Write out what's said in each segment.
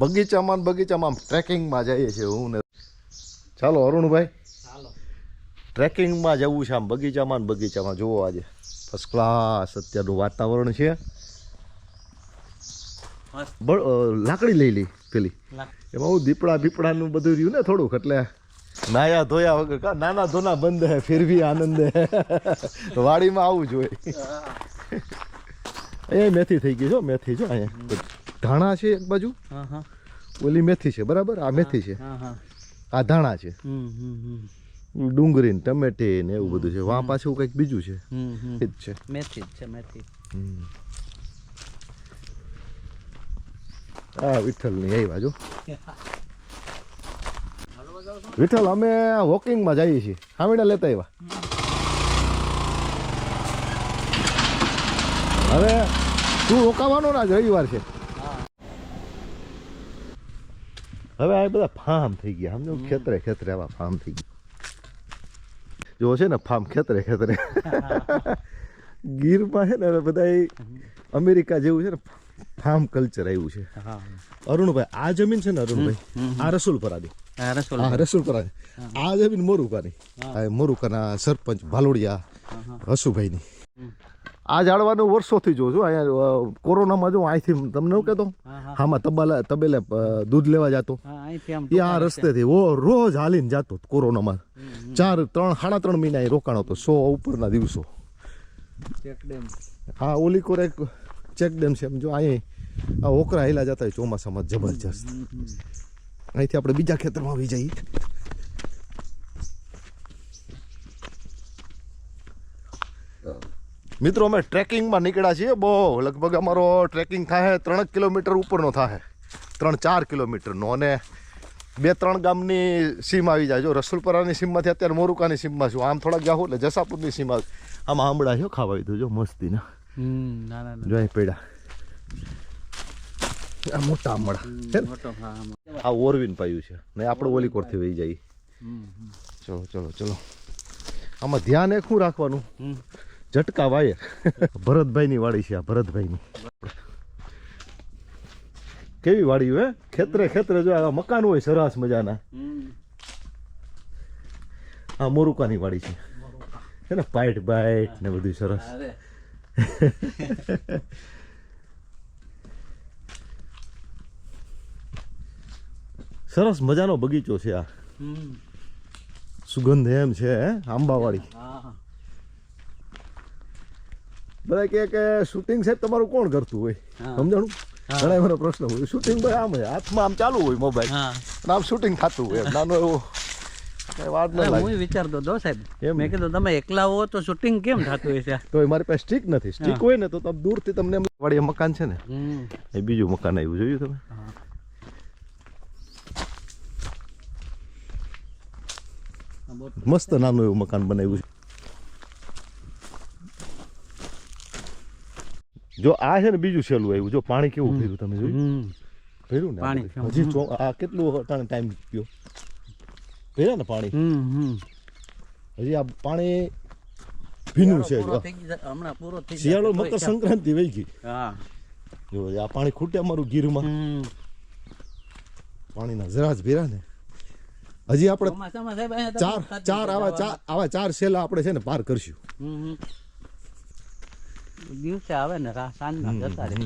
બગીચામાં બગીચામાં ટ્રેકિંગમાં જઈએ છીએ હું ને ચાલો અરુણભાઈ. ટ્રેકિંગમાં જવું છે આમ બગીચામાં બગીચામાં. જુઓ આજે ફર્સ્ટ ક્લાસ અત્યારનું વાતાવરણ છે. લાકડી લઈ લી પેલી. એમાં હું દીપડા બીપડાનું બધું રહ્યું ને થોડુંક એટલે નાયા ધોયા વગર નાના ધોના બંધ હે ફિર આનંદ હે. વાડીમાં આવવું જોઈએ અહીંયા મેથી થઈ ગઈ છો મેથી જો અહીંયા. ધાણા છે એક બાજુ ઓલી મેથી છે બરાબર? આ મેથી છે. આ ધાણા છે. ડુંગળી ને ટમેટી ને એવું બધું છે. વા પાછું કંઈક બીજું છે. એ જ છે. મેથી જ છે મેથી. આ વિઠ્ઠલની આવ્યા જો. વિઠ્ઠલ અમે વોકિંગમાં જઈએ છીએ. હામીડા લેતા આવ્યા હવે તું રોકાવાનો ના આજ રવિવાર છે. હવે આ બધા ફાર્મ થઈ ગયા. સમજો ખેતરે ખેતરે આવા ફાર્મ થઈ ગયા. જો છે ને ફાર્મ ખેતરે ખેતરે. ગીરમાં છે ને હવે બધા અમેરિકા જેવું છે ને ફાર્મ કલ્ચર આવ્યું છે. અરુણભાઈ આ જમીન છે ને અરુણભાઈ? આ રસુલ પરાદી રસુલ રસુલપરાની આ જમીન મોરુકાની. આ મોરુકાના સરપંચ ભાલોડિયા હસુભાઈની. આ ઝાડવાનું વર્ષોથી જોઉં છું. અહીંયા કોરોનામાં જો અહીંથી તમને એવું કહેતો આમાં તબલા તબેલે દૂધ લેવા જતો. એ આ રસ્તેથી ઓ રોજ હાલીને જતો કોરોનામાં. ચાર ત્રણ સાડા ત્રણ મહિના એ રોકાણો હતો સો ઉપરના દિવસો. હા ઓલી કોર એક ચેક ડેમ છે એમ જો અહીં આ ઓકરા હેલા જતા હોય ચોમાસામાં જબરજસ્ત. અહીંથી આપણે બીજા ખેતરમાં આવી જઈએ. મિત્રો અમે ટ્રેકિંગમાં નીકળ્યા છીએ. બહુ લગભગ અમારો ટ્રેકિંગ થાય ત્રણ કિલોમીટર ઉપરનો થાય ત્રણ ચાર કિલોમીટરનો. અને બે ત્રણ ગામની સીમ આવી જાય. જો રસુલપરાની સીમમાંથી અત્યારે મોરુકાની સીમમાં છું. આમ થોડાક જાઉં એટલે જસાપુરની સીમ આમ આમાં આંબળા છો ખાવા દીધું. જો મસ્તીના જોઈ આ મોટા આંબળા. આ ઓરવીન પાયું છે. ને આપણે ઓલી કોરથી વહી જઈએ હમ. ચલો ચલો ચલો. આમાં ધ્યાન એ શું રાખવાનું? ઝટકા વાયર ભરતભાઈની વાડી છે આ ભરતભાઈની. કેવી વાડી હે ખેતરે ખેતરે જો આ મકાન હોય સરસ મજાના. આ મોરુકાની વાડી છે. છે ને પાઇટ બાઇટ ને બધું સરસ. સરસ મજાનો બગીચો છે આ. સુગંધ એમ છે હે? આંબાવાડી. બધા કહે કે શૂટિંગ સાહેબ તમારું કોણ કરતું હોય? સમજણું? ઘણા એવાનો પ્રશ્ન હોય. શૂટિંગ ભાઈ આમ હાથમાં આમ ચાલુ હોય મોબાઈલ અને આમ શૂટિંગ થતું હોય. નાનો એવો હું વિચારતો હતો સાહેબ. મેં કીધું તમે એકલા હો તો શૂટિંગ કેમ થતું છે? તો મારી પાસે સ્ટીક નથી. સ્ટીક હોય ને તો તમે દૂરથી તમને વાળી મકાન છે ને? એ બીજું મકાન આવ્યું જોયું તમે? મસ્ત નાનું એવું મકાન બનાવ્યું છે. જો આ છે ને બીજું સહેલું આવ્યું જો પાણી કેવું ભર્યું તમે જોયું? ભર્યું ને પાણી, હજી આ કેટલું ટાઈમ પીયો ભર્યા ને પાણી? હજી આ પાણી ભીનું છે પૂરો જો. થઈ ગયો, હમણાં પૂરો થઈ શિયાળો મકર સંક્રાંતિ વહી ગઈ. જો આ પાણી ખૂટે અમારું ગીરમાં. પાણીના જ ભેરા ને. હજી આપણે ચાર ચાર આવા ચાર આવા ચાર સેલા આપણે છે ને પાર કરશું. દિવસે આવે ને સાંજના જતા રહે.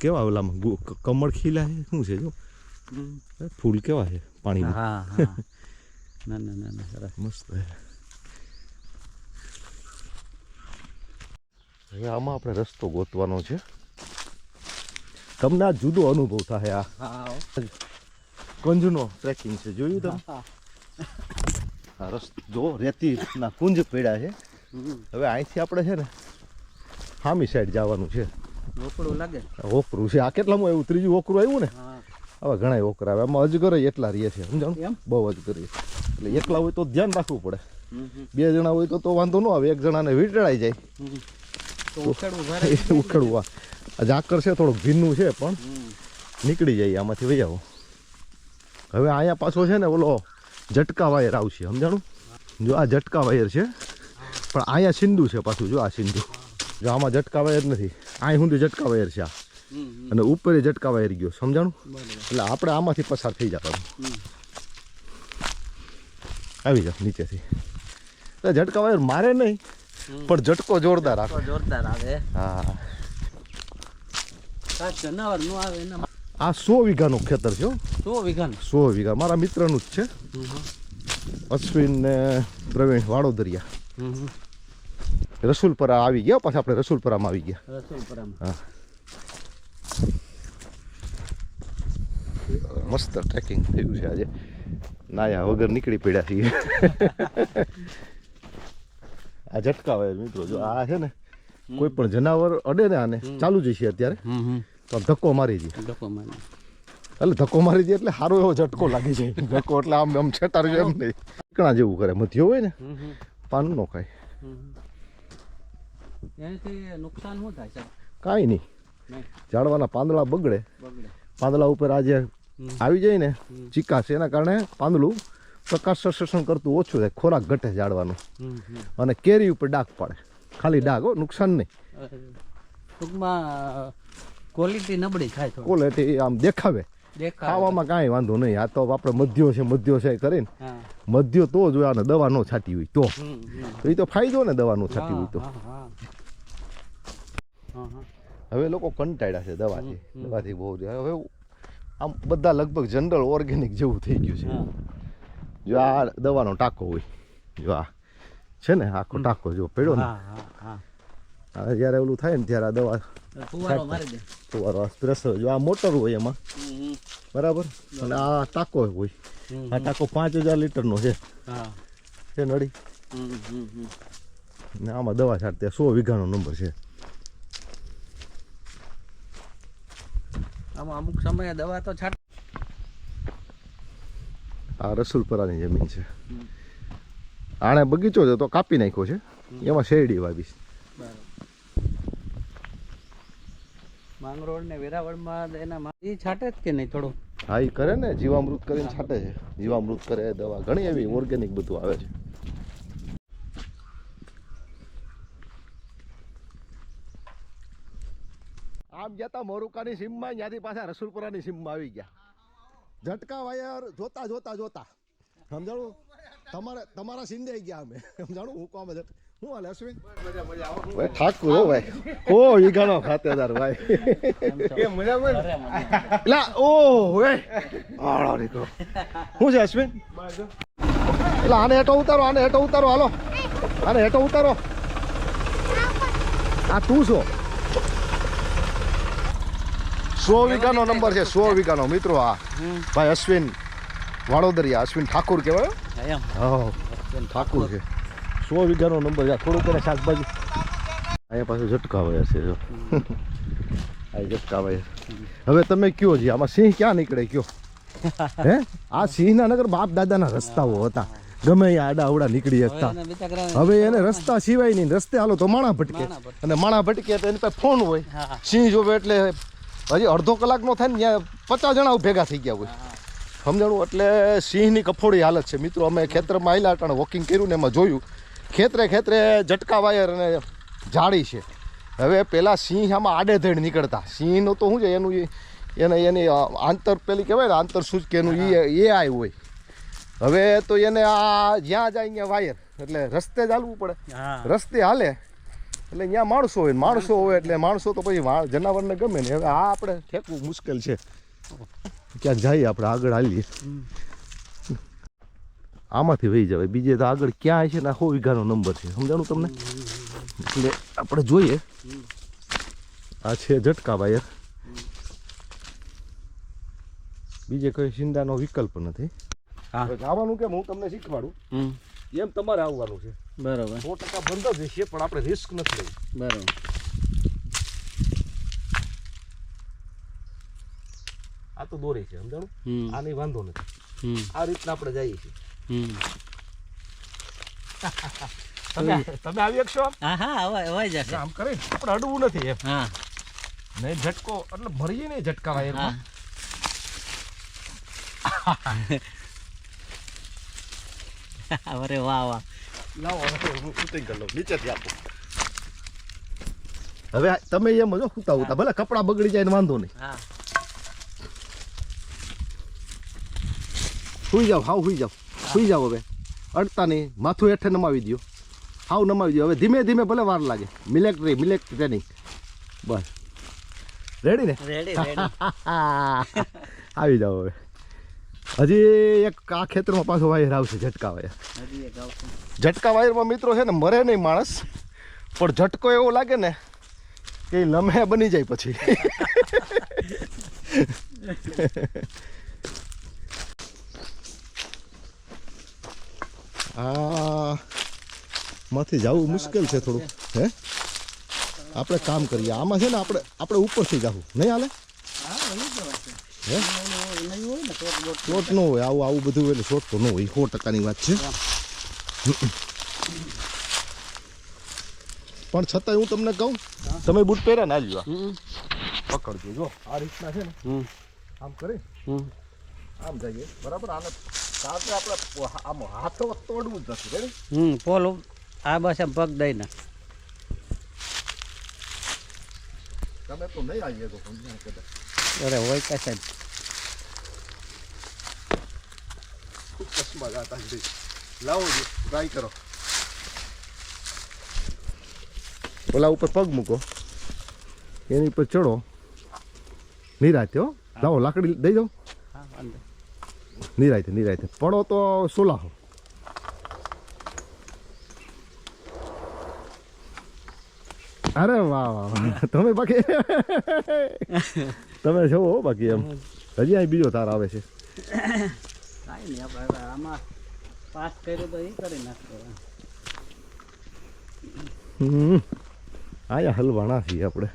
કેવા ઓલામાં કમળ ખીલા છે? શું છે જો? ફૂલ કેવા છે પાણીમાં? હા હા. ના ના ના ના સરસ. મસ્ત હવે આમાં આપણે રસ્તો ગોતવાનો છે. તમને આ જુદો અનુભવ થાય આ. કંજનો ટ્રેકિંગ છે. જોયું તમે? આ રસ્તો જો રેતીના કુંજ પડ્યા છે. હવે અહીંથી આપણે છે ને હામી સાઈડ જવાનું છે. લાગે? ઓકરું છે. આ કેટલામાં એવું ત્રીજું ઓકરું આવ્યું ને? હવે ઘણા ઓકરા આવે આમાં અજગર એટલા રહીએ છે સમજાણું? બહુ અજગર. એટલે એકલા હોય તો ધ્યાન રાખવું પડે. બે જણા હોય તો તો વાંધો ન આવે. એક જણાને વીંટળાઈ જાય. તો ઉખેડવું આ. ઝાકર છે થોડુંક ભીનું છે પણ નીકળી જાય આમાંથી વહી આવો. હવે અહીંયા પાછો છે ને ઓલો ઝટકા વાયર આવશે સમજાણું? જો આ ઝટકા વાયર છે પણ અહીંયા સિંધુ છે પાછું જો આ સિંધુ. જો આમાં ઝટકા વાયર નથી. અહીં સુધી ઝટકા વાયર છે આ. અને ઉપર જટકા વાયર ગયો સમજાણું એટલે આપણે આમાંથી પસાર થઈ જતા આવી જાવ નીચેથી. એટલે ઝટકા વાયર મારે નહીં પણ ઝટકો જોરદાર આવે. જોરદાર આવે. હા. જનાવરનું આવે એના આ સો વીઘાનું ખેતર છે સો વીઘાનું? સો વીઘા. મારા મિત્રનું જ છે. અશ્વિન ને પ્રવીણ વાડોદરિયા. રસુલપરા આવી ગયા પાછા આપણે રસુલપરામાં આવી ગયા. રસોલપરામાં. મસ્ત ટ્રેકિંગ થયું છે આજે. નાયા વગર નીકળી પડ્યા છીએ. આ ઝટકા હોય મિત્રો જો આ છે ને કોઈ પણ જનાવર અડે ને આને ચાલુ જ છે અત્યારે. તો ધક્કો મારી દે. ધક્કો મારી. એટલે ધક્કો મારી દે એટલે સારો એવો ઝટકો લાગી જાય ધક્કો એટલે આમ આમ છેટાડ્યું એમ નહીં. ચીકણા જેવું કરે મધ્યો હોય ને. પાન નો ખાય. એનાથી નુકસાન શું થાય સાહેબ? કાંઈ નહીં. ઝાડવાના પાંદડા બગડે. પાંદડા ઉપર આજે આવી જાય ને. ચીકાશ એના કારણે પાંદડું પ્રકાશ સંશ્લેષણ કરતું ઓછું થાય ખોરાક ઘટે ઝાડવાનું. અને કેરી ઉપર ડાઘ પાડે. ખાલી ડાઘ હો નુકસાન નહીં. ટૂંકમાં ક્વોલિટી નબળી થાય ક્વોલિટી આમ દેખાવ. ખાવામાં કાંઈ વાંધો નહીં. આ તો આપણે મધ્યો છે મધ્યો છે કરીને. મધ્યો તો જો આને દવા નો છાતી હોય તો. એ તો ફાયદો ને દવા નો છાતી હોય તો. હવે લોકો કંટાળ્યા છે દવાથી. દવાથી બહુ હવે આમ બધા લગભગ જનરલ ઓર્ગેનિક જેવું થઈ ગયું છે. જો આ દવાનો ટાંકો હોય. જો આ છે ને આખો ટાંકો જો પડ્યો ને. હા, હા, હા. જ્યારે ઓલું થાય ને ત્યારે આ દવા ફુવારો મારી દે. ફુવારો આ પ્રેશર જો આ મોટર હોય એમાં. બરાબર? અને આ ટાંકો હોય. આ ટાંકો પાંચ હજાર લીટરનો છે. છે નળી. હમ, હમ, હમ. ને આમાં દવા છાંટતે સો વીઘાનો નંબર છે. આમાં અમુક સમયે દવા તો છાંટ આ રસુલપરાની જમીન છે. આણે બગીચો છે તો કાપી નાખ્યો છે. એમાં શેરડી વાવીશ. બરાબર માંગરોળ ને વેરાવળમાં એના ઈ છાંટે જ કે નહીં થોડું? હા એ કરે ને, જીવામૃત કરીને છાંટે છે. જીવામૃત કરે, દવા ઘણી એવી ઓર્ગેનિક બધું આવે છે. આમ જતા મોરુકાની સીમમાં ત્યાંથી પાછા રસુલપુરાની સીમમાં આવી ગયા. ઝટકા વાયર, જોતા જોતા જોતા. સમજાણું? તમારે તમારા સિંધે ગયા અમે. સમજાણું? હું કોમ હું હાલે અશ્વિન? ભાઈ ઠાકુર હો ભાઈ. ઓ વીઘાનો ખાતેદાર ભાઈ. અરે મને. લા ઓ વે આળો નીકળો શું છે અશ્વિન? એટલે આને હેઠો ઉતારો આને હેઠો ઉતારો હાલો. આને હેઠો ઉતારો. આ તું છો? સો વીઘાનો નંબર છે સો વીઘાનો. મિત્રો આ. ભાઈ અશ્વિન વાડોદરિયા અશ્વિન ઠાકુર કહેવાય હો. ઠાકુર છે. સો વીઘાનો નંબર છે. આ થોડુંક એને શાકભાજી અહીંયા પાછું ઝટકા હોય છે જો. આ ઝટકા વયા હવે તમે કયો જી? આમાં સિંહ ક્યાં નીકળે કયો? હે? આ સિંહના નગર બાપ દાદાના રસ્તાઓ હતા. ગમે એ આડા અવડા નીકળી હતા શકતા હવે એને રસ્તા સિવાય નહીં. રસ્તે હાલો તો માણા ભટકે. અને માણા ભટકે તો એની પાસે ફોન હોય. સિંહ જોવે એટલે હજી અડધો કલાકનો થાય ને ત્યાં પચાસ જણા ભેગા થઈ ગયા હોય. સમજાણું? એટલે સિંહની કફોડી હાલત છે. મિત્રો અમે ખેતરમાં આવેલા હતા વોકિંગ કર્યું ને એમાં જોયું. ખેતરે ખેતરે ઝટકા વાયર અને જાળી છે. હવે પેલા સિંહ આમાં આડેધડ નીકળતા. સિંહનું તો શું છે એનું એને એની આંતર પેલી કહેવાય ને આંતર સૂચ કેનું એ એ આવ્યું હોય. હવે તો એને આ જ્યાં જાય અહીંયા વાયર. એટલે રસ્તે જ હાલવું પડે. રસ્તે હાલે. એટલે ત્યાં માણસો હોય માણસો હોય એટલે માણસો તો પછી જનાવરને ગમે ને. હવે આ આપણે ફેંકવું મુશ્કેલ છે. ક્યાંક જઈએ આપણે આગળ હાલીએ. આમાંથી વહી જવાય. બીજે તો આગળ ક્યાં છે ને આખો વીઘાનો નંબર છે. સમજાણું તમને? એટલે આપણે જોઈએ. આ છે ઝટકા વાયર. બીજે કોઈ સિંદાનો વિકલ્પ નથી. જવાનું કેમ? હું તમને શીખવાડું. એમ તમારે આવવાનું છે. બરાબર. સો ટકા બંધ જ છે પણ આપણે રિસ્ક નથી લેવું. બરાબર. આ તો દોરી છે સમજાણું? આ આની વાંધો નથી. આ રીતના આપણે જઈએ છીએ. તમે તમે આવી શકશો હા હા અવાય અવાય જશે આમ કરે પણ અડવું નથી એમ. હા. નહીં ઝટકો એટલે ભરીએ નહીં ઝટકા વાયર હા. અરે વાહ વાહ. લાવો હવે હું શૂટિંગ કરી લઉં. નીચેથી આપો. હવે તમે એમ જો સુતા ઉતા. ભલે કપડાં બગડી જાય ને વાંધો નહીં. સુઈ જાઓ હાવ સુઈ જાઓ. સુઈ જાઓ હવે. અડતા નહીં. માથું હેઠે નમાવી દો હાવ નમાવી દો હવે ધીમે ધીમે ભલે વાર લાગે. મિલેક્ટરી ટ્રેનિંગ બસ. રેડી ને? આવી જાઓ હવે. હજી એક આ ખેતરમાં પાછો વાયર આવશે ઝટકા વાયર. ઝટકા વાયરમાં મિત્રો છે ને મરે નહીં માણસ. પણ ઝટકો એવો લાગે ને કે લમે લમ્હે બની જાય પછી. માંથી જવું મુશ્કેલ છે થોડું હે? આપણે કામ કરીએ. આમાં છે ને આપણે આપણે ઉપરથી જવું. નહીં હાલે? હોય ને શોર્ટ હોય આવું આવું બધું એટલે શોર્ટ તો ન હોય. સો ટકાની વાત છે. પણ છતાંય હું તમને કહું તમે બૂટ પહેર્યા ને લ્યો હમ પકડજો જો. આ રીતના છે ને. આમ કરી? આમ જઈએ બરાબર? આને સાથે આપણે આમ હાથો તોડવું જ નથી. રેડી હમ પોલ. આ બસ એમ પગ દઈને. તમે તો નહીં આવીએ તો અરે હોય કે સાહેબ. ખૂબ કસમાં લાવો જો ટ્રાય કરો. ઓલા ઉપર પગ મૂકો. એની ઉપર ચડો. નિરાતે હો. લાવો લાકડી દઈ જાઓ નિરાતે નિરાતે. પડો તો સોલાહો. અરે વાહ વાહ તમે બાકી તમે છો હો બાકી એમ. હજી અહીં બીજો તાર આવે છે. કાંઈ નહીં આપણે આમાં પાસ કર્યો તો એ કરી નાખતો. હમ. આયા હલવાણા છીએ આપણે.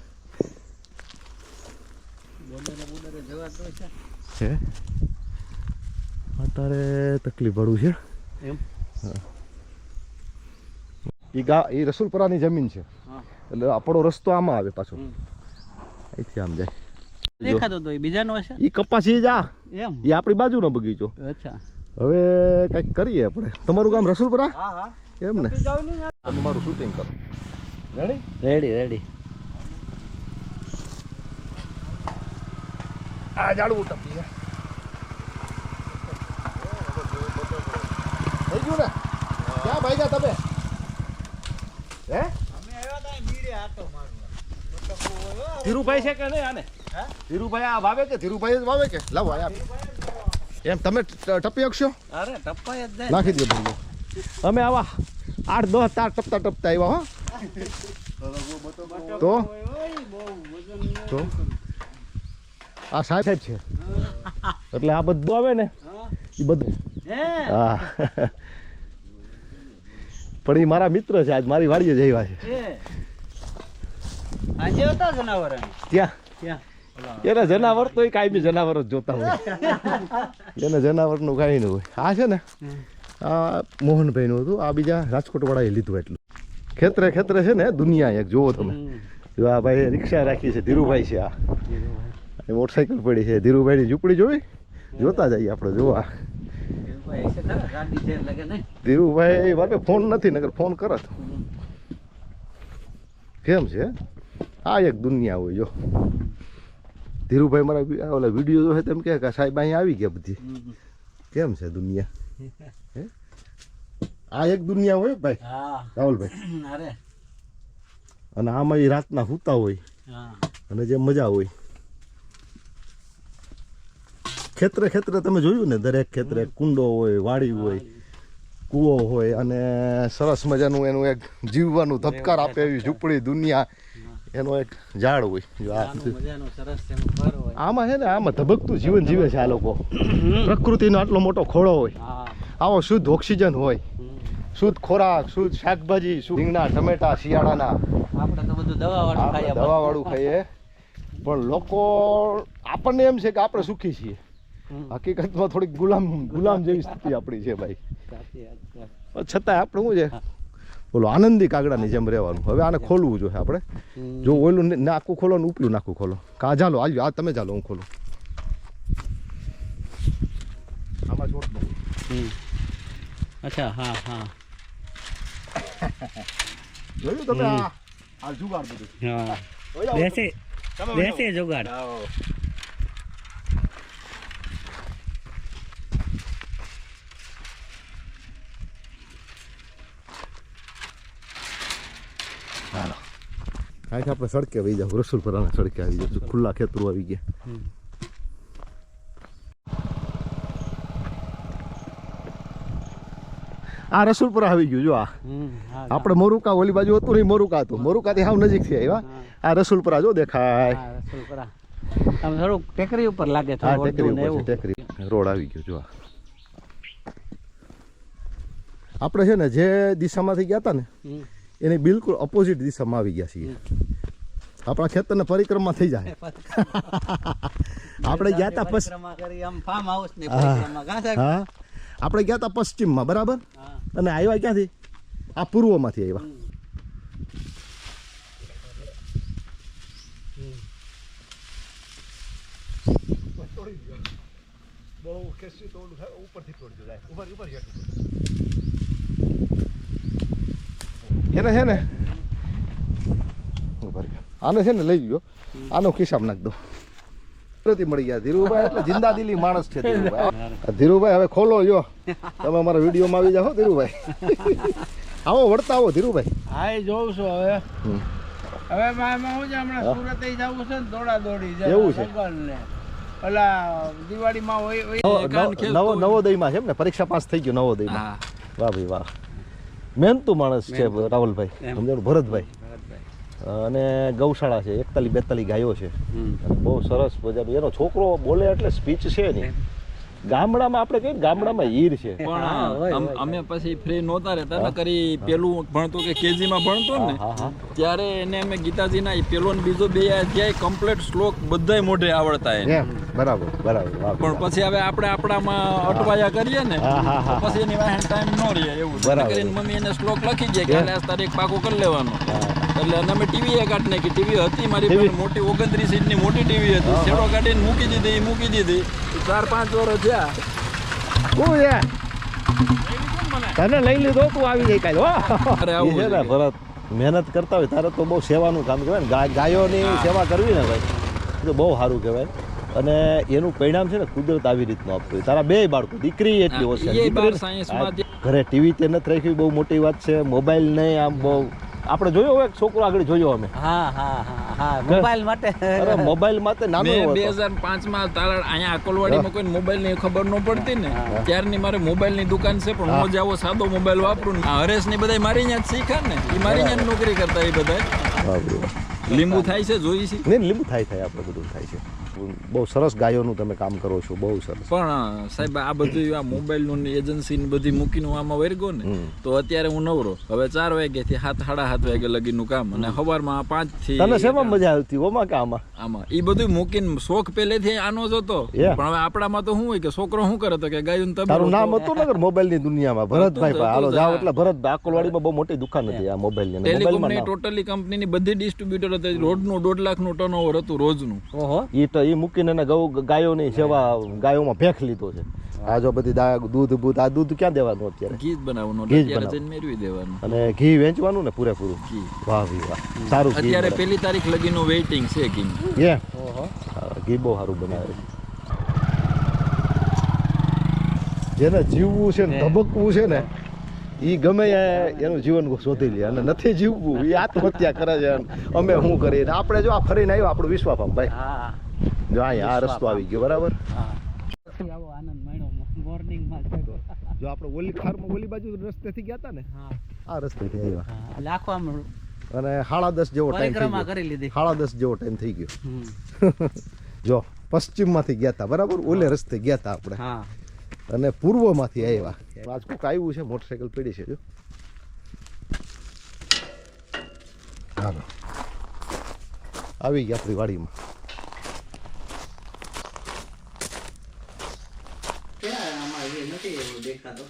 છે. અત્યારે તકલીફ પડું છે. એમ? એ ગા એ રસુલપરાની જમીન છે. હા. એટલે આપણો રસ્તો આમાં આવે પાછો. અહીંથી આમ જાય. દેખાતો તો એ બીજાનો હશે? એ કપાસી જા. એમ? એ આપણી બાજુનો બગીચો. અચ્છા. હવે કંઈક કરીએ આપણે. તમારું ગામ રસુલપરા? હા હા. એમ ને? તમારું શૂટિંગ કરો. રેડી રેડી રેડી આ જાડવું ટપી થઈ ગયું ને? ક્યાં ભાઈ તમે? હે? ધીરુભાઈ છે કે નહીં આને? ધીરુભાઈ આ વાવે કે? ધીરુભાઈ જ વાવે કે? લાવો આ એમ તમે ટપી શકશો અરે ટપ્પાય જ નાખી દો ભાઈ અમે આવા આઠ દસ તાર ટપતા ટપતા આવ્યા હો. તો? તો? આ સાહેબ છે. એટલે આ બધું આવે ને એ બધું. હા? પણ એ મારા મિત્ર છે આજ મારી વાડીએ જ આવ્યા છે. આજે હતા જનાવર ત્યાં? ત્યાં. એને જનાવર તો બી જનાવર જ જોતા હોય. એને જનાવરનું કાંઈ નહીં હોય. આ છે ને આ મોહનભાઈનું હતું. આ બીજા રાજકોટવાળાએ લીધું એટલું. ખેતરે ખેતરે છે ને દુનિયા એક. જુઓ તમે. જો આ ભાઈ રિક્ષા રાખી છે ધીરુભાઈ છે આ. મોટરસાયકલ મોટરસાઇકલ પડી છે. ધીરુભાઈની ઝૂંપડી જોઈ? જોતા જઈએ આપણે જોવા ધીરુભાઈ મારે ફોન નથી નગર ફોન કરત. કેમ છે? આ એક દુનિયા હોય જો. ધીરુભાઈ મારા ઓલા વીડિયો જોશે તેમ કે સાહેબ અહીંયા આવી ગયા બધી. કેમ છે દુનિયા? હે? આ એક દુનિયા હોય ભાઈ હા. રાહુલભાઈ. અરે. અને આમાં એ રાતના સૂતા હોય અને જે મજા હોય. ખેતરે ખેતરે તમે જોયું ને દરેક ખેતરે કુંડો હોય વાડી હોય કૂવો હોય અને સરસ મજાનું એનું એક જીવવાનું ધબકાર આપે એવી ઝૂંપડી દુનિયા એનો એક ઝાડ હોય જો આમાં છે ને આમાં ધબકતું જીવન જીવે છે આ લોકો. પ્રકૃતિનો આટલો મોટો ખોળો હોય. આવો શુદ્ધ ઓક્સિજન હોય. શુદ્ધ ખોરાક શુદ્ધ શાકભાજી શુદ્ધ રીંગણા ટમેટા શિયાળાના. આપણે તો બધું દવાવાળું ખાઈએ દવાવાળું ખાઈએ. પણ લોકો આપણને એમ છે કે આપણે સુખી છીએ. હકીકતમાં થોડીક ગુલામ ગુલામ જેવી સ્થિતિ આપણી છે ભાઈ. સાચી વાત છે. પણ છતાંય આપણે શું છે? બોલો આનંદી કાગડાની જેમ રહેવાનું. હવે આને ખોલવું જોઈએ આપણે. જો ઓલું નાખું ખોલો ને ઉપલું નાખું ખોલો. કા ચાલો આવ્યો આ તમે ચાલો હું ખોલું. આમાં. અચ્છા હા હા. જોયું તમે આ? જુગાડ બધું. હા. દેશી જુગાડ કાંઈક આપણે સડકે આવી જાવ રસુલપરાના સડકે આવી જાવ ખુલ્લા ખેતરો આવી ગયા આ રસુલપરા આવી ગયું જો આ આપણે મોરુકા ઓલી બાજુ હતું નહીં મોરુકા હતું મોરુકાથી હાવ નજીકથી આવ્યા આ રસુલપરા જો દેખાય આમ થોડુંક ટેકરી ઉપર લાગે હા ટેકરી ઉપર ટેકરી રોડ આવી ગયો જો આપણે છે ને જે દિશામાંથી ગયા હતા ને. એની બિલકુલ ઓપોઝિટ દિશામાં આવી ગયા છીએ. આપણા ખેતરને પરિક્રમા થઈ જાય. આપણે ગયા હતા આપણે ગયા હતા પશ્ચિમમાં બરાબર? અને આવ્યા ક્યાંથી? આ પૂર્વમાંથી આવ્યા. બહુ ખેંચી તો ઉપરથી તોડજો જાય. ઉપર ઉપર. એને છે ને આને છે ને લઈ ગયો. આનો ખિસ્સામાં નાખ દો મળી ગયા. ધીરુભાઈ એટલે જિંદા દિલી માણસ છે ધીરુભાઈ. ધીરુભાઈ હવે ખોલો જો તમે અમારા વિડીયોમાં આવી જાઓ ધીરુભાઈ. આવો વળતા આવો ધીરુભાઈ. હા એ જોઉં છું હવે. હવે મામાં હું છે હમણાં સુરત જવું છે ને દોડા દોડી એવું છે? ઓલા દિવાળીમાં હોય હોય નવો નવોદય નવોદયમાં છે એમ ને? પરીક્ષા પાસ થઈ ગયો નવોદયમાં. માં વાહ ભાઈ વાહ. મહેનતુ માણસ છે રાહુલભાઈ સમજાવ ભરતભાઈ. અને ગૌશાળા છે એકતાલી બેતાલી ગાયો છે. બહુ સરસ મજાનું. એનો છોકરો બોલે એટલે સ્પીચ છે ને ગામડામાં આપણે કહીએ ગામડામાં હીર છે. પણ અમે પછી ફ્રી નહોતા રહેતા ને કરી પેલું ભણતો કે કેજી માં ભણતો ને ત્યારે એને અમે ગીતાજીના પેલો ને બીજો બે અધ્યાય કમ્પ્લીટ શ્લોક બધાય મોઢે આવડતા એને. બરાબર બરાબર પણ પછી હવે આપણે આપણામાં અટવાયા કરીએ ને પછી એની વાહન ટાઈમ ન રહે એવું. બરાબર. કરીને મમ્મી એને શ્લોક લખી ગયા કે આ તારીખ પાકો કરી લેવાનો. એટલે અને અમે ટીવી એ કાઢી નાખી ટીવી હતી મારી? મોટી ઓગણત્રીસ ઇંચની મોટી ટીવી હતી. છેડો કાઢીને મૂકી દીધી મૂકી દીધી. ચાર પાંચ વર્ષ થયા. શું છે? તને લઈ લીધો તું આવી જાય કાલે અરે આવું છે ને ભરત મહેનત કરતા હોય તારે તો બહુ સેવાનું કામ કહેવાય ને ગાયોની સેવા કરવી ને ભાઈ એ તો બહુ સારું કહેવાય. અને એનું પરિણામ છે ને કુદરત આવી રીતનું આપતું હોય. તારા બે બાળકો દીકરી એટલી હોશિયાર ઘરે ટીવી તે નથી રાખ્યું બહુ મોટી વાત છે. મોબાઈલ નહીં આમ બહુ આપણે જોયો હોય છોકરો આગળ જોયો અમે. હા હા હા હા. મોબાઈલ માટે. અરે મોબાઈલ માટે નાનો મેં હતો. પાંચમાં તારા અહીંયા અકોલવાડીમાં કોઈ મોબાઈલની ખબર ન પડતી ને. ત્યારની મારે મોબાઈલની દુકાન છે પણ હું. જ આવો સાદો મોબાઈલ વાપરું ને. આ હરેશની બધા મારી ત્યાં જ ને. એ મારી ત્યાં જ નોકરી કરતા એ બધા લીંબુ થાય છે જોઈ છે? નહીં લીંબુ થાય થાય આપણે બધું થાય છે. બહુ સરસ ગાયોનું તમે કામ કરો છો બહુ સરસ. પણ સાહેબ આ બધું આ મોબાઈલનું એજન્સી ને બધી મૂકીને આમાં વર્ગો ને તો અત્યારે હું નવરો. હવે ચાર વાગ્યા થી સાત સાડા સાત વાગ્યા લગીનું કામ અને સવારમાં પાંચથી તને શેમાં મજા આવતી ઓમાં કે આમાં? આમાં. એ બધું મૂકીને શોખ પહેલેથી આનો જ હતો. પણ હવે આપણામાં તો શું હોય કે છોકરો શું કરે તો કે ગાયું તારું નામ હતું ને મોબાઈલની દુનિયામાં ભરતભાઈ હાલો જાઓ એટલે ભરતભાઈ આકોલવાડીમાં બહુ મોટી દુકાન હતી આ મોબાઈલની ટેલિકોમની ટોટલી કંપનીની બધી ડિસ્ટ્રીબ્યુટર હતી. રોજનું દોઢ લાખનું ટર્નઓવર હતું રોજનું. ઓહો. એ તો એ મૂકીને એને ગૌ ગાયોની સેવા ગાયોમાં ભેખ લીધો છે. આ જો બધી દૂધ બૂધ આ દૂધ ક્યાં દેવાનું અત્યારે? ઘી બનાવવાનું. ઘી બનાવવાનું. મેળવી દેવાનું. અને ઘી વેચવાનું ને પૂરેપૂરું? ઘી. વાહ વી વાહ. સારું અત્યારે પહેલી તારીખ લગીનું વેઇટિંગ છે ઘી. એ ઘી બહુ સારું બનાવે છે. જેને જીવવું છે ને ધબકવું છે ને એ ગમે એનું જીવન શોધી લે અને નથી જીવવું એ આત્મહત્યા કરે છે. અમે શું કરીએ? આપણે જો આ ફરીને આવ્યો આપણું વિશ્વાસ ભાઈ. હા. જો અહીંયા આ રસ્તો આવી ગયો બરાબર? જો આપણે ઓલી ખારમાં ઓલી બાજુ રસ્તેથી ગયા હતા ને? આ રસ્તેથી આવ્યા. હા એટલે આખો આમ અને સાડા દસ જેવો ટાઈમ કરી લીધી. સાડા દસ જેવો ટાઈમ થઈ ગયો. જો પશ્ચિમમાંથી ગયા હતા બરાબર? ઓલે રસ્તે ગયા હતા આપણે. હા. અને પૂર્વમાંથી આવ્યા. આજ કોક આવ્યું છે મોટરસાઇકલ પડી છે જો. આવી ગયા આપણી વાડીમાં આમાં એ નથી એવું દેખાતો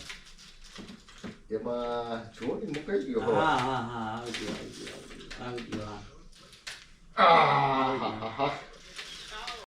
એમાં જોડી મુકાઈ ગયો હા હા હા આવી ગયો આવી ગયો આવી ગયો હા આહાહાહા.